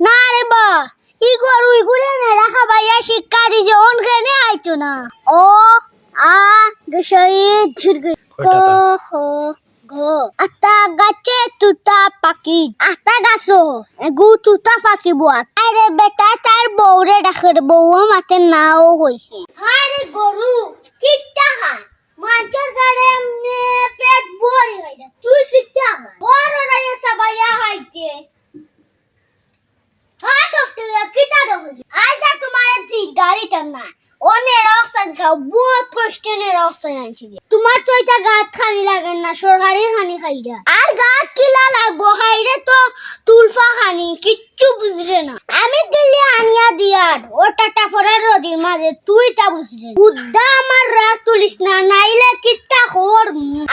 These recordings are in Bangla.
না রে বা ই গরু ইগুলে না রাখা ভাইয়া শিক্ষা দিছে অন কেনে আইতো না। ও আ দশই দীর্ঘ ক খ ঘ। আতা গাছে তুতা পাখি আতা গাছো এগু তুতা পাখি বুয়াত আরে বেটা তার বউরে ডাকে বউ মাতে নাও হইছে আরে গরু কিটা খাস মাছের গাড়ে এমনি পেট ভরি হই না তুই কিটা খাস বড় রাইয়া সবাইয়া হাইতে হাট অফ টু কিটা দেখো আজ আর তোমার গাড়িটা না। অনেক অক্সিজেন খাও বহুত কষ্টের অক্সিজেন আনছি তোমার তো এটা গাত খানি লাগে না সরকারি খানি খাইরা। আর গাত কিলা লাগবো খাইরে তো তুলফা খানি কিচ্ছু বুঝরে না। আমি দিল্লি আনিয়া দিয়ার ও টাটা ফরার রদির মাঝে তুই তা বুঝরে হুদ্দা আমার রাগ তুলিস না নাইলে কিত্তা খবর?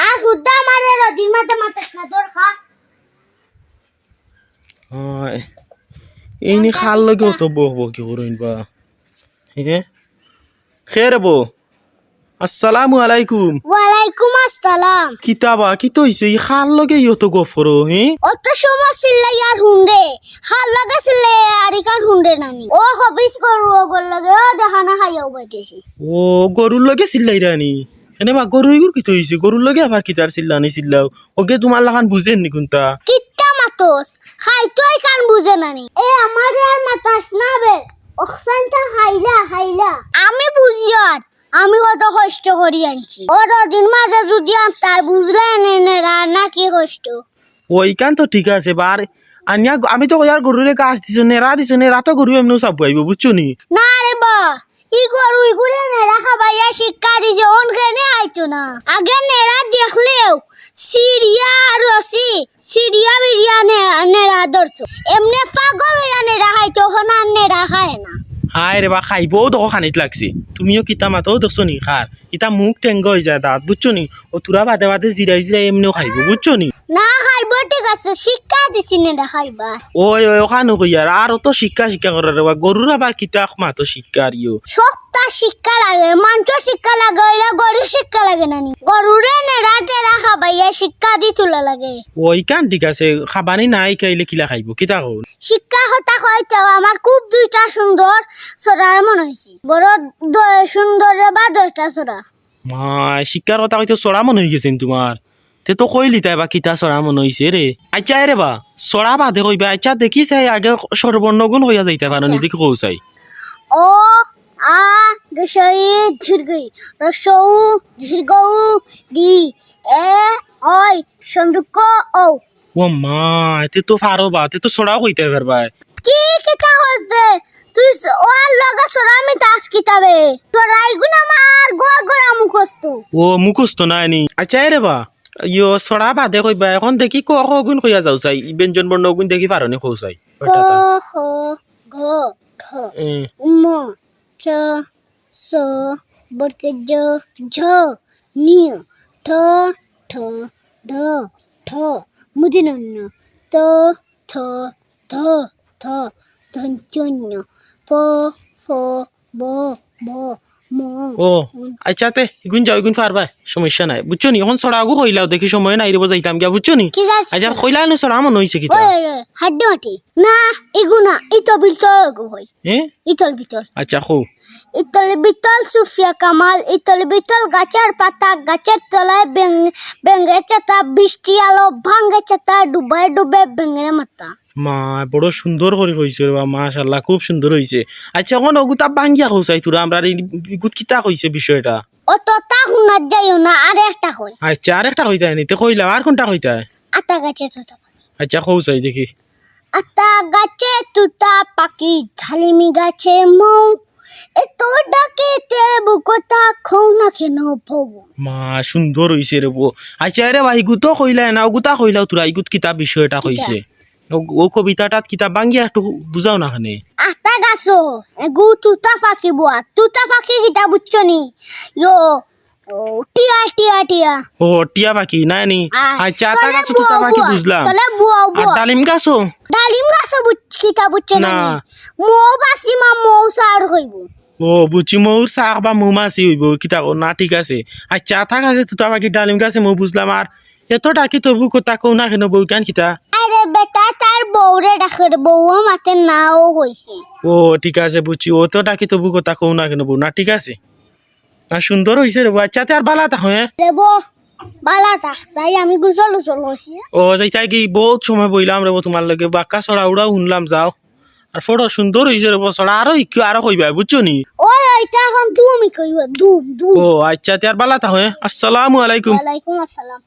আর হুদ্দা আমার রদির মাঝে মাথাস না তোর খা। এইনি খাল লগে অত বহ বহ কি করইন বা খের বো আসসালামু আলাইকুম। ওয়ালাইকুম আসসালাম। কিতাবা কি তো হইছে খাল লগে অত গফর হে? অত সময় চিল্লাই আর হুন্ডে। খাল লাগা চিল্লাই আর ইকার হুন্ডে নানি। ও হবিস করু ওগর লগে ও দেখানা খাইয়াও বাইতেছি ও গরুর লগে চিল্লাই রানি এনে বা গরু ইগুর কি তো হইছে গরুর লগে আবার কিতার চিল্লানি চিল্লাও? ওকে তোমার লাগান বুঝেন নি কোনটা কিত্তা মাতোস খাইতো কান বুঝে নানি। এ আমার আর মাতাস না বে। অক্সানটা খাইলা খাইলা আমি বুঝি আর। আমি কত কষ্ট করি আনছি। ওর দিন মাঝে যদি তাই বুঝলে নে রান্না কি কষ্ট? ওইখান তো ঠিক আছে বার আনিয়া আমি তো ইয়ার গরুরে গাছ দিছো নেরা দিছো নেরা তো গরু এমনি সব আইব বুঝছ নি? না রে বা ই গরু ইগুলে নেড়া খাবাইয়া শিক্ষা দিছে অন কেনে আইতো না। আগে নেড়া দেখলেও সিরিয়া রসি সিরিয়া বিরিয়া নে- নেড়া ধরছো। এমনি পাগল হইয়া নেড়া খাইতো হন আর নেড়া খায় না। হায় রে বা খাইবও তো খানিত লাগছে। তুমিও কিতা মাতো দেখছ নি খার ইতা মুখ টেঙ্গ হয়ে যায় দাঁত বুঝছ নি? ও তুরা বাদে বাদে জিরাই জিরাই এমনিও খাইব বুঝছ নি? না খাইব ঠিক আছে শিক্ষা দিছি নেড়া খাইবা। ওই ওই ওখানো কইয়ার আর তো শিক্ষা শিক্ষা করার রে বা গরুরা বা কিতা মাতো শিক্ষা আর ইও সপ্তাহ শিক্ষা লাগে মাংস শিক্ষা লাগে গরু শিক্ষা লাগে টেড়া খাবাইয়া শিক্ষা দি তোলা লাগে। ওইখান ঠিক আছে খাবানি নাই খাইলে কিলা খাইব কিতা কল শিক্ষা হতা হয়তো আমার খুব দুইটা সুন্দর সরার মনে হয়েছে বড় সুন্দর বা দশটা সরা মা শিক্ষার কথা হয়তো চড়া মন হয়ে গেছেন তোমার তে তো কইলি তাই বা কিতা চড়া মন হয়েছে রে আচ্ছা রে বা চড়া বাদে কইবা আচ্ছা দেখি চাই আগে সর্বর্ণগুণ হইয়া যাইতে পারো নি দেখি কৌ চাই। ও আ রসই দীর্ঘ রসৌ দীর্ঘ ওই সন্দুক ও ও মা এতে তো ফারো বা তে তো চড়াও কইতে পারবা কি কিতা হসবে তুই ও লগা সরা আমি তাস কিতাবে তোর আইগুন আমার গোয়া গোয়া মুখস্ত ও মুখস্থ নাই নি। আচ্ছা রে বা ইয়ো চড়া বাদে কইবা এখন দেখি ক ক গুণ কইয়া যাও চাই। ব্যঞ্জন বর্ণ গুণ দেখি পারো নি কৌ চাই। ক খ ঘ ঠ। ম চ স বর্গে জ ঝ নিয় ঠ ঠ। ঢ ঠ মুদিনন্য ত থ ধ থ ধঞ্চন্য প ফ ব ব ম ও আচ্ছা তে ইগুন যাও ইগুন পারবা সমস্যা নাই। বুঝছ নি? এখন চড়াগু কইলাও দেখি সময় নাই রে যাইতাম গিয়া বুঝছ নি? কি আচ্ছা কইলা নো সড়া মন হইছে কিতা? ওই হাড্ডি মাটি না এগুনা ইতো বিতল হই হ্যাঁ ইতল বিতল আচ্ছা খো ইতল বিতল সুফিয়া কামাল ইতল বিতল গাছের পাতা গাছের তলায় বেঙ্গে চাতা বৃষ্টি আলো ভাঙ্গে চাতা ডুবে ডুবে বেঙ্গের মাথা। মা বড় সুন্দর করে কইছে বা মাশাআল্লাহ খুব সুন্দর হইছে। আচ্ছা এখন ওগুতা বাঙ্গিয়া কইছাই তোরা আমরা গুত কিতা কইছে বিষয়টা? ও তোতা শুনার যাইও না আর একটা কই। আচ্ছা আর একটা কইতা নিতে কইলা আর কোনটা কইতা আতা গাছে তুতা আচ্ছা কৌছাই দেখি। আতা গাছে তুতা পাখি ঝালিমি গাছে মৌ। এ তো ডাকে তে বুকতা খৌ না কেন ভৌ। মা সুন্দর হইছে রে বো। আচ্ছা রে ভাই গুতো কইলা না ওগুতা কইলাও তোরা ইগুত কিতা বিষয়টা কইছে। ও- কবিতাটাত কিতা বাঙ্গিয়া একটু বুঝাও না খানে। আতা গাছো এগু তুতা পাখি বুয়া তুতা পাখি হিতা বুচ্চনি ইয়ো টিয়া টিয়া টিয়া। ও টিয়া পাখি নাই নি? আচ্ছা তা গাছ তুতা পাখি বুঝলাম। তলে বুয়া আর বুয়া। ডালিম গাছও ডালিম গাছো কিতা বুচ্চ না। না। মৌ বাসি মা মৌ সার হইব। ও বুঝছি মৌর চাক বা মৌমাছি হইব কিতা না ঠিক আছে। আচ্ছা থাক আছে তুতা পাখি ডালিম গাছে মৌ বুঝলাম। আর এত ডাকি তবু কথা কও না কেন বউ কেন কিতা? আরে বেটা তার বউ বউরে ডাকে বউও মাতে নাও হয়েছে ও ঠিক আছে বুঝছি। ও তো ডাকি তবু কথা কও না কেন বউ না ঠিক আছে। না সুন্দর হইছে রে আচ্ছা আর বালা তা হ্যাঁ? বালা থাক তাই আমি ও কি বহুত সময় বইলাম রে তোমার লগে বাক্কা ছড়া উড়া শুনলাম যাও। আর ফটো সুন্দর হয়েছে রে ছড়া আরও ইকু আরও কইবা বুঝছ নি? ও এটা এখন তুমি কইবা দুম দুম ও আচ্ছা তে আর বালা তা হ্যাঁ? আসসালামু আলাইকুম। ওয়ালাইকুম আসসালাম।